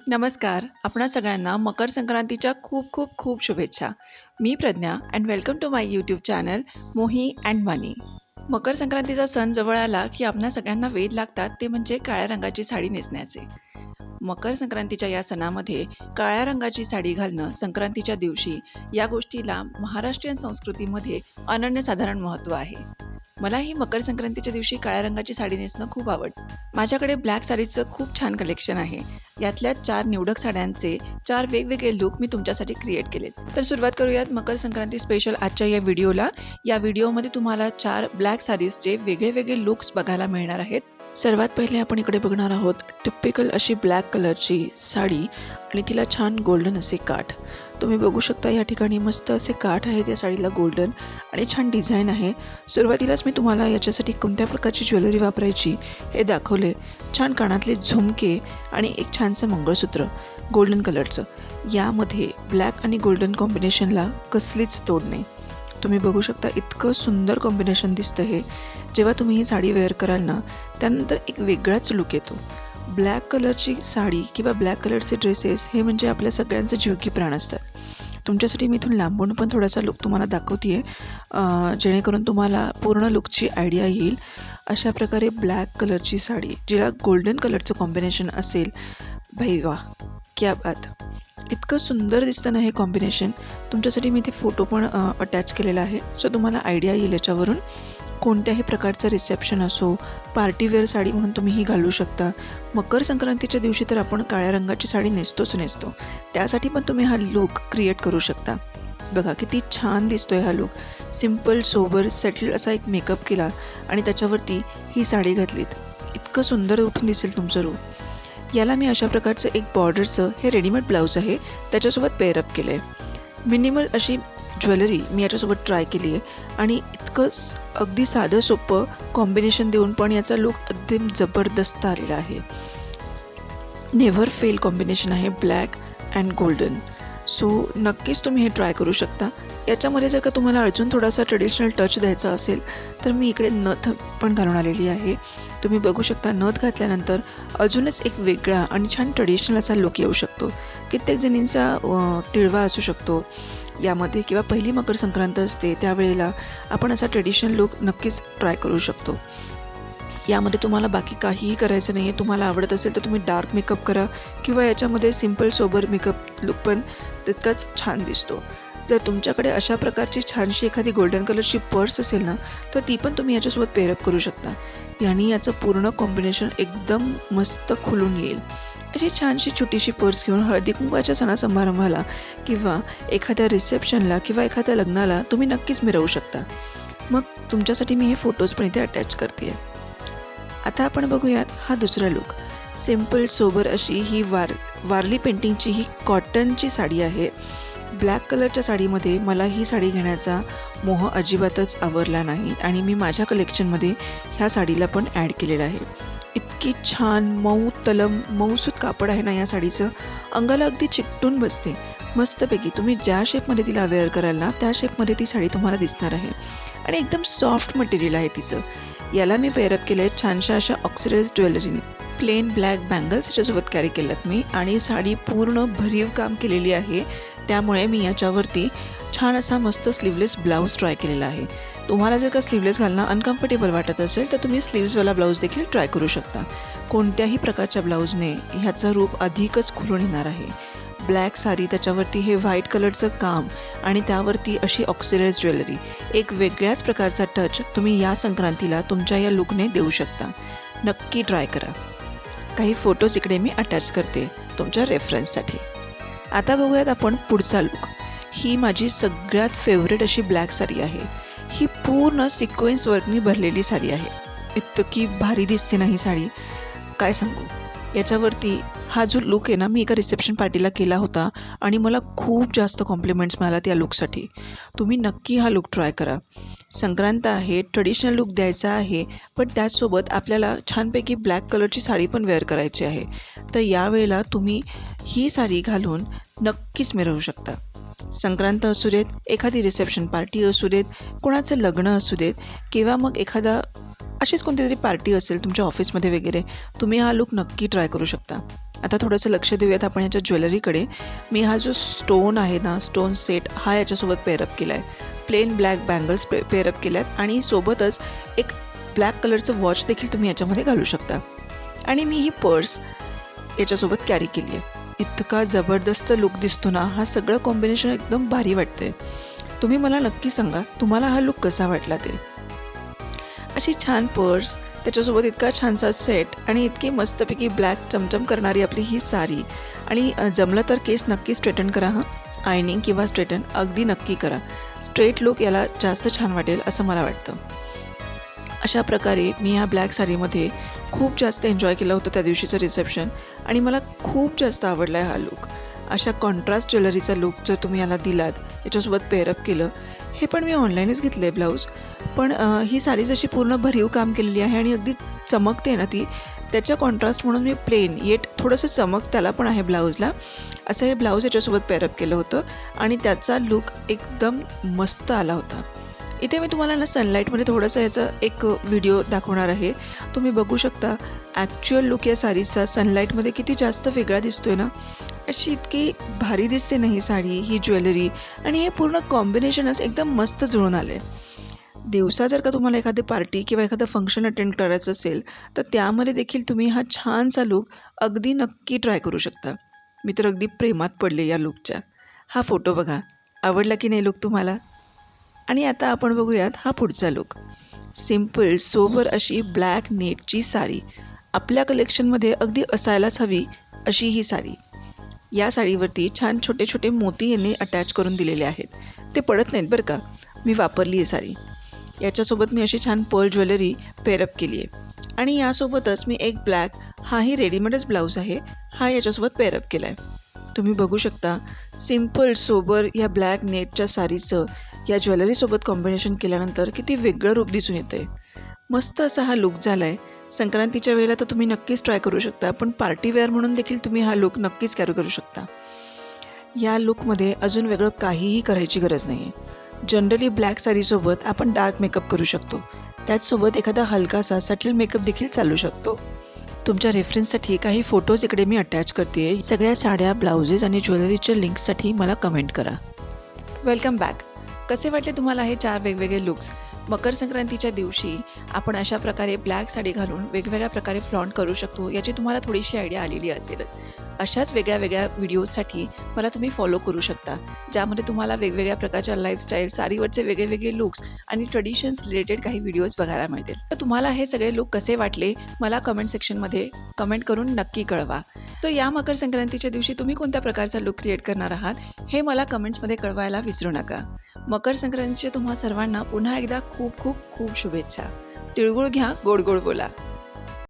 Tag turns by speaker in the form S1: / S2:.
S1: नमस्कार. आपणा सगळ्यांना मकर संक्रांतीच्या खूप खूप खूप शुभेच्छा. मी Pragya and welcome to my YouTube channel Mohi and Mani मकर संक्रांतीचा सण जवळ आला की आपणा सगळ्यांना वेध लागतात ते म्हणजे काळ्या रंगाची साडी नेसण्याचे. मकर संक्रांतीच्या या सणामध्ये काळ्या रंगाची साडी घालणं संक्रांतीच्या दिवशी या गोष्टीला महाराष्ट्रीयन संस्कृतीमध्ये अनन्यसाधारण महत्त्व आहे. मलाही मकर संक्रांतीच्या दिवशी काळ्या रंगाची साडी नेसणं खूप आवडतं माझ्याकडे ब्लॅक साडीचं खूप छान कलेक्शन आहे. यातल्या चार निवडक साड्यांचे चार वेगवेगळे लुक मी तुमच्यासाठी क्रिएट केलेत. तर सुरुवात करूयात मकर संक्रांती स्पेशल आजच्या या व्हिडिओला. या व्हिडिओमध्ये तुम्हाला चार ब्लॅक साडीजचे वेगळे वेगळे लुक्स बघायला मिळणार आहेत. सर्वात पहिले आपण इकडे बघणार आहोत टिपिकल अशी ब्लॅक कलरची साडी आणि तिला छान गोल्डन असे काठ. तुम्ही बघू शकता या ठिकाणी मस्त असे काठ आहेत या साडीला गोल्डन आणि छान डिझाईन आहे. सुरुवातीलाच मी तुम्हाला याच्यासाठी कोणत्या प्रकारची ज्वेलरी वापरायची हे दाखवले छान कानातले झुमके आणि एक छानसं मंगळसूत्र गोल्डन कलरचं यामध्ये ब्लॅक आणि गोल्डन कॉम्बिनेशनला कसलीच तोड नाही. तुम्ही बघू शकता इतकं सुंदर कॉम्बिनेशन दिसतं हे. जेव्हा तुम्ही ही साडी वेअर कराल ना त्यानंतर एक वेगळाच लुक येतो. ब्लॅक कलरची साडी किंवा ब्लॅक कलरचे ड्रेसेस हे म्हणजे आपल्या सगळ्यांचं जीव की प्राण असतात. तुमच्यासाठी मी इथून लांबून पण थोडासा लुक तुम्हाला दाखवते आहे जेणेकरून तुम्हाला पूर्ण लुकची आयडिया येईल. अशा प्रकारे ब्लॅक कलरची साडी जिला गोल्डन कलरचं कॉम्बिनेशन असेल भाई वा क्या बात. इतकं सुंदर दिसतं ना हे कॉम्बिनेशन तुमच्यासाठी मी ते फोटो पण अटॅच केलेला आहे. सो तुम्हाला आयडिया येईल याच्यावरून. कोणत्याही प्रकारचं रिसेप्शन असो पार्टीवेअर साडी म्हणून तुम्ही ही घालू शकता. मकर संक्रांतीच्या दिवशी तर आपण काळ्या रंगाची साडी नेसतोच नेसतो. त्यासाठी पण तुम्ही हा लुक क्रिएट करू शकता. बघा किती छान दिसतोय हा लुक सिंपल सोबर सेटल असा एक मेकअप केला आणि त्याच्यावरती ही साडी घातलीत. इतकं सुंदर उठून दिसेल तुमचं रूप याला मी अशा प्रकारचं एक बॉर्डरचं हे रेडीमेड ब्लाऊज आहे त्याच्यासोबत पेअरअप केलं आहे मिनिमल अशी ज्वेलरी मी याच्यासोबत ट्राय केली आहे आणि इतकं अगदी साधं सोपं कॉम्बिनेशन देऊन पण याचा लुक अगदी जबरदस्त आलेला आहे. नेव्हर फेल कॉम्बिनेशन आहे ब्लॅक अँड गोल्डन सो नक्कीच तुम्ही हे ट्राय करू शकता. याच्यामध्ये जर का तुम्हाला अजून थोडासा ट्रेडिशनल टच द्यायचा असेल तर मी इकडे नथ पण घालून आलेली आहे. तुम्ही बघू शकता नथ घातल्यानंतर अजूनच एक वेगळा आणि छान ट्रेडिशनल असा लुक येऊ शकतो. कित्येक जणींचा तिळवा असू शकतो यामध्ये किंवा पहिली मकर संक्रांत असते त्यावेळेला आपण असा ट्रेडिशनल लुक नक्कीच ट्राय करू शकतो. यामध्ये तुम्हाला बाकी काहीही करायचं नाही आहे तुम्हाला आवडत असेल तर तुम्ही डार्क मेकअप करा किंवा याच्यामध्ये सिंपल सोबर मेकअप लुक पण तितकाच छान दिसतो. जर तुमच्याकडे अशा प्रकारची छानशी एखादी गोल्डन कलरची पर्स असेल ना तर ती पण तुम्ही याच्यासोबत पेअरअप करू शकता. याने याचं पूर्ण कॉम्बिनेशन एकदम मस्त खुलून येईल. अशी छानशी छोटीशी पर्स घेऊन हळदी कुंकवाच्या सणासमारंभाला किंवा एखाद्या रिसेप्शनला किंवा एखाद्या लग्नाला तुम्ही नक्कीच मिरवू शकता. मग तुमच्यासाठी मी हे फोटोज पण इथे अटॅच करते आता आपण बघूयात हा दुसरा लुक सिंपल सोबर अशी ही वार वारली पेंटिंगची ही कॉटनची साडी आहे. ब्लॅक कलरच्या साडीमध्ये मला ही साडी घेण्याचा मोह अजिबातच आवरला नाही आणि मी माझ्या कलेक्शनमध्ये ह्या साडीला पण ॲड केलेलं आहे. इतकी छान मऊ तलम मऊसूत कापड आहे ना या साडीचं. अंगाला अगदी चिकटून बसते. मस्तपैकी तुम्ही ज्या शेपमध्ये तिला वेअर कराल ना त्या शेपमध्ये ती साडी तुम्हाला दिसणार आहे. आणि एकदम सॉफ्ट मटेरियल आहे तिचं. याला मी पेअरअप केलं आहे छानशा अशा ऑक्सिडाइज ज्वेलरीने प्लेन ब्लॅक बँगल्स त्याच्यासोबत कॅरी केल्यात मी. आणि साडी पूर्ण भरीव काम केलेली आहे. त्यामुळे मी याच्यावरती छान असा मस्त स्लीवलेस ब्लाऊज ट्राय केलेला आहे. तुम्हाला जर का स्लीवलेस घालणं अनकम्फर्टेबल वाटत असेल तर तुम्ही स्लीव्सवाला ब्लाऊज देखील ट्राय करू शकता. कोणत्याही प्रकारच्या ब्लाऊजने ह्याचं रूप अधिकच खुलून येणार आहे. ब्लॅक साडी त्याच्यावरती हे व्हाईट कलरचं काम आणि त्यावरती अशी ऑक्सिडाईज ज्वेलरी एक वेगळ्याच प्रकारचा टच तुम्ही या संक्रांतीला तुमच्या या लुकने देऊ शकता. नक्की ट्राय करा. काही फोटोज इकडे मी अटॅच करते तुमच्या रेफरन्ससाठी आता बघूयात आपण पुढचा लुक ही माझी सगळ्यात फेवरेट अशी ब्लॅक साडी आहे. ही पूर्ण सिक्वेन्स वर्कनी भरलेली साडी आहे. इतकी भारी दिसते ना ही साडी. काय सांगू? याच्यावरती हा जो लुक आहे ना मी एका रिसेप्शन पार्टीला केला होता आणि मला खूप जास्त कॉम्प्लिमेंट्स मिळाला त्या लुकसाठी तुम्ही नक्की हा लुक ट्राय करा. संक्रांत आहे ट्रेडिशनल लुक द्यायचा आहे पण त्याचसोबत आपल्याला छानपैकी ब्लॅक कलरची साडी पण वेअर करायची आहे. तर यावेळेला तुम्ही ही साडी घालून नक्कीच मिरवू शकता. संक्रांत असू देत एखादी रिसेप्शन पार्टी असू देत कोणाचं लग्न असू देत किंवा मग एखादा अशीच कोणती तरी पार्टी असेल तुमच्या ऑफिसमध्ये वगैरे तुम्ही हा लुक नक्की ट्राय करू शकता. आता थोडंसं लक्ष देऊयात आपण याच्या ज्वेलरीकडे. मी हा जो स्टोन आहे ना स्टोन सेट हा याच्यासोबत पेअरअप केला आहे plain black bangles pair pair up केल्या आहेत आणि सोबतच एक ब्लॅक कलरचं वॉच देखील तुम्ही याच्यामध्ये घालू शकता. आणि मी ही पर्स याच्यासोबत कॅरी केली आहे. इतका जबरदस्त लुक दिसतो ना हा सगळं कॉम्बिनेशन एकदम भारी वाटते तुम्ही मला नक्की सांगा तुम्हाला हा लुक कसा वाटला ते? अशी छान पर्स त्याच्यासोबत इतका छानसा सेट आणि इतकी मस्तपैकी ब्लॅक चमचम करणारी आपली ही साडी आणि जमलं तर केस नक्की स्ट्रेटन करा हां. आयनिंग किंवा स्ट्रेटन अगदी नक्की करा. स्ट्रेट लुक याला जास्त छान वाटेल असं मला वाटतं. अशा प्रकारे मी ह्या ब्लॅक साडीमध्ये खूप जास्त एन्जॉय केलं होतं त्या दिवशीचं रिसेप्शन आणि मला खूप जास्त आवडला आहे हा लुक अशा कॉन्ट्रास्ट ज्वेलरीचा लुक जर तुम्ही याला दिलात याच्यासोबत पेअरअप केलं हे पण मी ऑनलाईनच घेतलं आहे ब्लाऊज पण ही साडी जशी पूर्ण भरीव काम केलेली आहे आणि अगदी चमकते ना ती त्याच्या कॉन्ट्रास्ट म्हणून मी प्लेन येट थोडंसं चमक त्याला पण आहे ब्लाऊजला असं हे ब्लाऊज याच्यासोबत पेअरअप केलं होतं आणि त्याचा लुक एकदम मस्त आला होता. इथे मी तुम्हाला ना सनलाईटमध्ये थोडंसं याचा एक व्हिडिओ दाखवणार आहे. तुम्ही बघू शकता ॲक्च्युअल लुक या साडीचा सनलाईटमध्ये किती जास्त वेगळा दिसतोय ना. अशी इतकी भारी दिसते ना ही साडी ही ज्वेलरी. आणि हे पूर्ण कॉम्बिनेशनच एकदम मस्त जुळून आलं आहे दिवसा जर का तुम्हाला एखादी पार्टी किंवा एखादं फंक्शन अटेंड करायचं असेल तर त्यामध्ये देखील तुम्ही हा छानसा लुक अगदी नक्की ट्राय करू शकता. मी तर अगदी प्रेमात पडले या लुकच्या हा फोटो बघा. आवडला की नाही लुक तुम्हाला? आणि आता आपण बघूयात हा पुढचा लुक सिंपल सोबर अशी ब्लॅक नेटची साडी. आपल्या कलेक्शनमध्ये अगदी असायलाच हवी अशी ही साडी. या साडीवरती छान छोटे छोटे मोती यांनी अटॅच करून दिलेले आहेत. ते पडत नाहीत बरं का. मी वापरली आहे साडी. याच्यासोबत मी अशी छान पर्ल ज्वेलरी पेअरअप केली आहे. आणि यासोबतच मी एक ब्लॅक हाही रेडीमेडच ब्लाऊज आहे हा याच्यासोबत पेअरअप केला आहे तुम्ही बघू शकता सिंपल सोबर या ब्लॅक नेटच्या साडीचं या ज्वेलरीसोबत कॉम्बिनेशन केल्यानंतर किती वेगळं रूप दिसून येतं आहे मस्त असा हा लुक झाला आहे संक्रांतीच्या वेळेला तर तुम्ही नक्कीच ट्राय करू शकता पण पार्टी वेअर म्हणून देखील तुम्ही हा लुक नक्कीच कॅरी करू शकता. या लुकमध्ये अजून वेगळं काहीही करायची गरज नाही आहे जनरली ब्लॅक साडीसोबत आपण डार्क मेकअप करू शकतो. त्याचसोबत एखादा हलकासा सटल मेकअप देखील चालू शकतो. तुमच्या रेफरन्ससाठी काही फोटोज इकडे मी अटॅच करते सगळ्या साड्या ब्लाउजेस आणि ज्वेलरीच्या लिंक्ससाठी मला कमेंट करा. वेलकम बॅक कसे वाटले तुम्हाला हे चार वेगवेगळे लुक्स मकर संक्रांतीच्या दिवशी आपण अशा प्रकारे ब्लॅक साडी घालून वेगवेगळ्या प्रकारे फ्लॉन्ट करू शकतो याची तुम्हाला थोडीशी आयडिया आलेली असेलच. अशाच वेगळ्या वेगळ्या व्हिडिओजसाठी मला तुम्ही फॉलो करू शकता ज्यामध्ये तुम्हाला वेगवेगळ्या प्रकारच्या लाईफस्टाईल साडीवरचे वेगळे वेगळे लुक्स आणि ट्रेडिशन्स रिलेटेड काही व्हिडिओज बघायला मिळतील. तर तुम्हाला हे सगळे लुक कसे वाटले मला कमेंट सेक्शनमध्ये कमेंट करून नक्की कळवा. तर या मकर संक्रांतीच्या दिवशी तुम्ही कोणत्या प्रकारचा लुक क्रिएट करणार आहात हे मला कमेंट्समध्ये कळवायला विसरू नका. मकर संक्रांतीच्या तुम्हा सर्वांना पुन्हा एकदा खूप खूप खूप शुभेच्छा. तिळगुळ घ्या गोड गोड बोला.